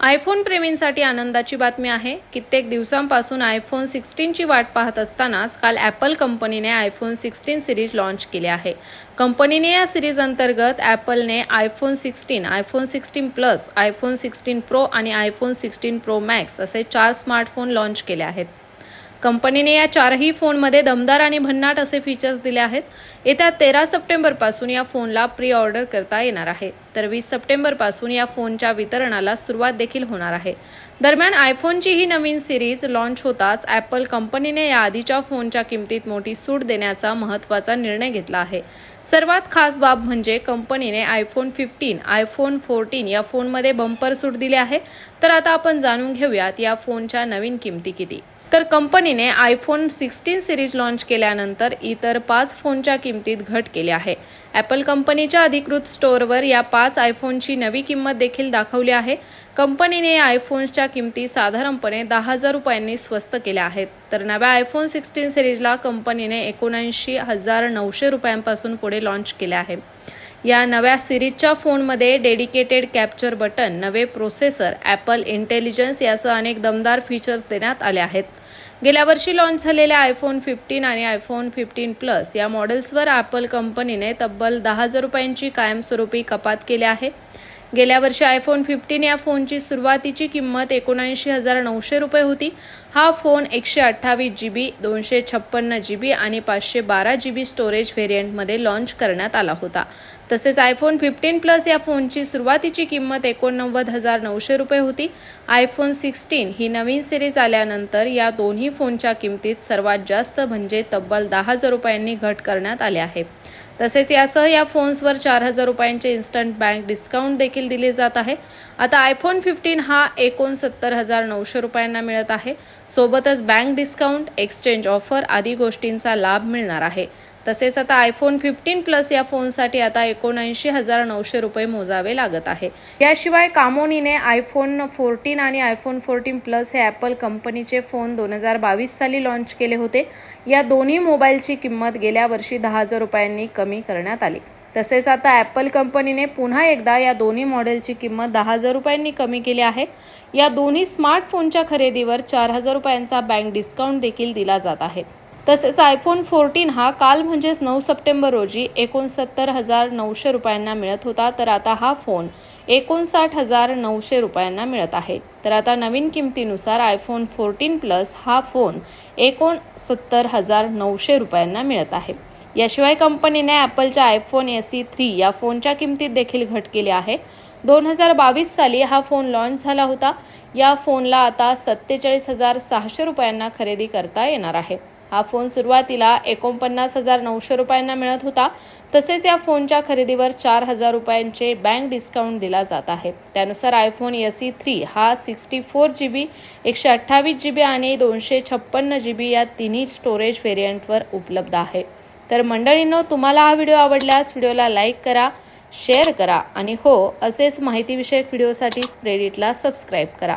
IPhone प्रेमींसाठी आनंदाची बातमी आहे. कित्येक दिवसांपासून आयफोन सिक्स्टीनची वाट पाहत असतानाच काल ॲपल कंपनीने आयफोन सिक्स्टीन सिरीज लॉन्च केले आहे. कंपनीने या सिरीज अंतर्गत ॲपलने iPhone sixteen iPhone sixteen plus iPhone sixteen pro आणि आयफोन सिक्स्टीन प्रो मॅक्स असे चार स्मार्टफोन लॉन्च केले आहेत. कंपनीने या चारही फोनमध्ये दमदार आणि भन्नाट असे फीचर्स दिले आहेत. येत्या तेरा सप्टेंबरपासून या फोनला प्री ऑर्डर करता येणार आहे. तर वीस सप्टेंबरपासून या फोनच्या वितरणाला सुरुवात देखील होणार आहे. दरम्यान आयफोनची ही नवीन सिरीज लॉन्च होताच ॲपल कंपनीने या आधीच्या फोनच्या किमतीत मोठी सूट देण्याचा महत्त्वाचा निर्णय घेतला आहे. सर्वात खास बाब म्हणजे कंपनीने आयफोन फिफ्टीन आयफोन फोर्टीन या फोनमध्ये बंपर सूट दिली आहे. तर आता आपण जाणून घेऊयात या फोनच्या नवीन किमती किती. तर कंपनीने आयफोन सिक्स्टीन सिरीज लाँच केल्यानंतर इतर पाच फोनच्या किमतीत घट केली आहे. ॲपल कंपनीच्या अधिकृत स्टोअरवर या पाच आयफोनची नवी किंमत देखील दाखवली आहे. कंपनीने या आयफोन्सच्या किमती साधारणपणे दहा हजार रुपयांनी स्वस्त केल्या आहेत. तर नव्या आयफोन सिक्स्टीन सिरीजला कंपनीने एकोणऐंशी हजार नऊशे रुपयांपासून पुढे लाँच केले आहे. या नव्या सिरीजच्या फोनमध्ये डेडिकेटेड कॅप्चर बटन नवे प्रोसेसर ॲपल इंटेलिजन्स यासह अनेक दमदार फीचर्स देण्यात आले आहेत. गेल्या वर्षी लॉन्च झालेल्या आयफोन फिफ्टीन आणि आयफोन फिफ्टीन प्लस या मॉडेल्सवर ॲपल कंपनीने तब्बल दहा हजार रुपयांची कायमस्वरूपी कपात केली आहे. गेल्या वर्षी आयफोन फिफ्टीन या फोनची सुरुवातीची किंमत एकोणऐंशी हजार नऊशे रुपये होती. हा फोन एकशे अठ्ठावीस जी बी दोनशे छप्पन्न जी बी आणि पाचशे बारा जी बी स्टोरेज व्हेरियंटमध्ये लॉन्च करण्यात आला होता. तसेच आयफोन फिफ्टीन प्लस या फोनची सुरुवातीची किंमत एकोणनव्वद हजार नऊशे रुपये होती. आयफोन सिक्स्टीन ही नवीन सिरीज आल्यानंतर या दोन्ही फोनच्या किमतीत सर्वात जास्त म्हणजे तब्बल दहा हजार रुपयांनी घट करण्यात आले आहे. तसेच यासह या फोन्सवर चार हजार रुपयांचे इन्स्टंट बँक डिस्काउंट देखील दिले जात आहे. आता आयफोन फिफ्टीन हा एकोणसत्तर हजार नऊशे रुपयांना मिळत आहे. सोबतच बँक डिस्काउंट एक्सचेंज ऑफर आदी गोष्टींचा लाभ मिळणार आहे. तसेच आता आयफोन फिफ्टीन प्लस या फोनसाठी आता एकोणऐंशी हजार नऊशे रुपये मोजावे लागत आहे. याशिवाय कामोनीने आयफोन फोर्टीन आणि आयफोन फोर्टीन प्लस हे ॲपल कंपनीचे फोन दोन हजार बावीस साली लॉन्च केले होते. या दोन्ही मोबाईलची किंमत गेल्या वर्षी दहा हजार रुपयांनी कमी करण्यात आली. तसेच आता ॲपल कंपनीने पुन्हा एकदा या दोन्ही मॉडेलची किंमत दहा हजार रुपयांनी कमी केली आहे. या दोन्ही स्मार्टफोनच्या खरेदीवर चार हजार रुपयांचा बँक डिस्काउंट देखील दिला जात आहे. तसेच आयफोन फोर्टीन हा काल म्हणजेच नऊ सप्टेंबर रोजी एकोणसत्तर हजार नऊशे रुपयांना मिळत होता. तर आता हा फोन एकोणसाठ हजार नऊशे रुपयांना मिळत आहे. तर आता नवीन किमतीनुसार आयफोन फोर्टीन प्लस हा फोन एकोणसत्तर हजार नऊशे रुपयांना मिळत आहे. याशिवाय कंपनीने ॲपलच्या आयफोन एस सी थ्री या फोनच्या किमतीत देखील घट केली आहे. दोन हजार बावीस साली हा फोन लॉन्च झाला होता. या फोनला आता सत्तेचाळीस हजार सहाशे रुपयांना खरेदी करता येणार आहे. हा फोन सुरुवातीला एकोणपन्नास हजार नऊशे रुपयांना मिळत होता. तसेच या फोनच्या खरेदीवर चार हजार रुपयांचे बँक डिस्काउंट दिला जात आहे. त्यानुसार आयफोन एस सी थ्री हा सिक्स्टी फोर जी बी एकशे अठ्ठावीस जी बी आणि दोनशे छप्पन्न जी बी या तिन्ही स्टोरेज व्हेरियंटवर उपलब्ध आहे. तर मंडळींनो तुम्हाला हा व्हिडिओ आवडल्यास व्हिडिओला लाईक करा शेअर करा आणि हो असेच माहितीविषयक व्हिडिओसाठी स्प्रेडिटला सबस्क्राईब करा.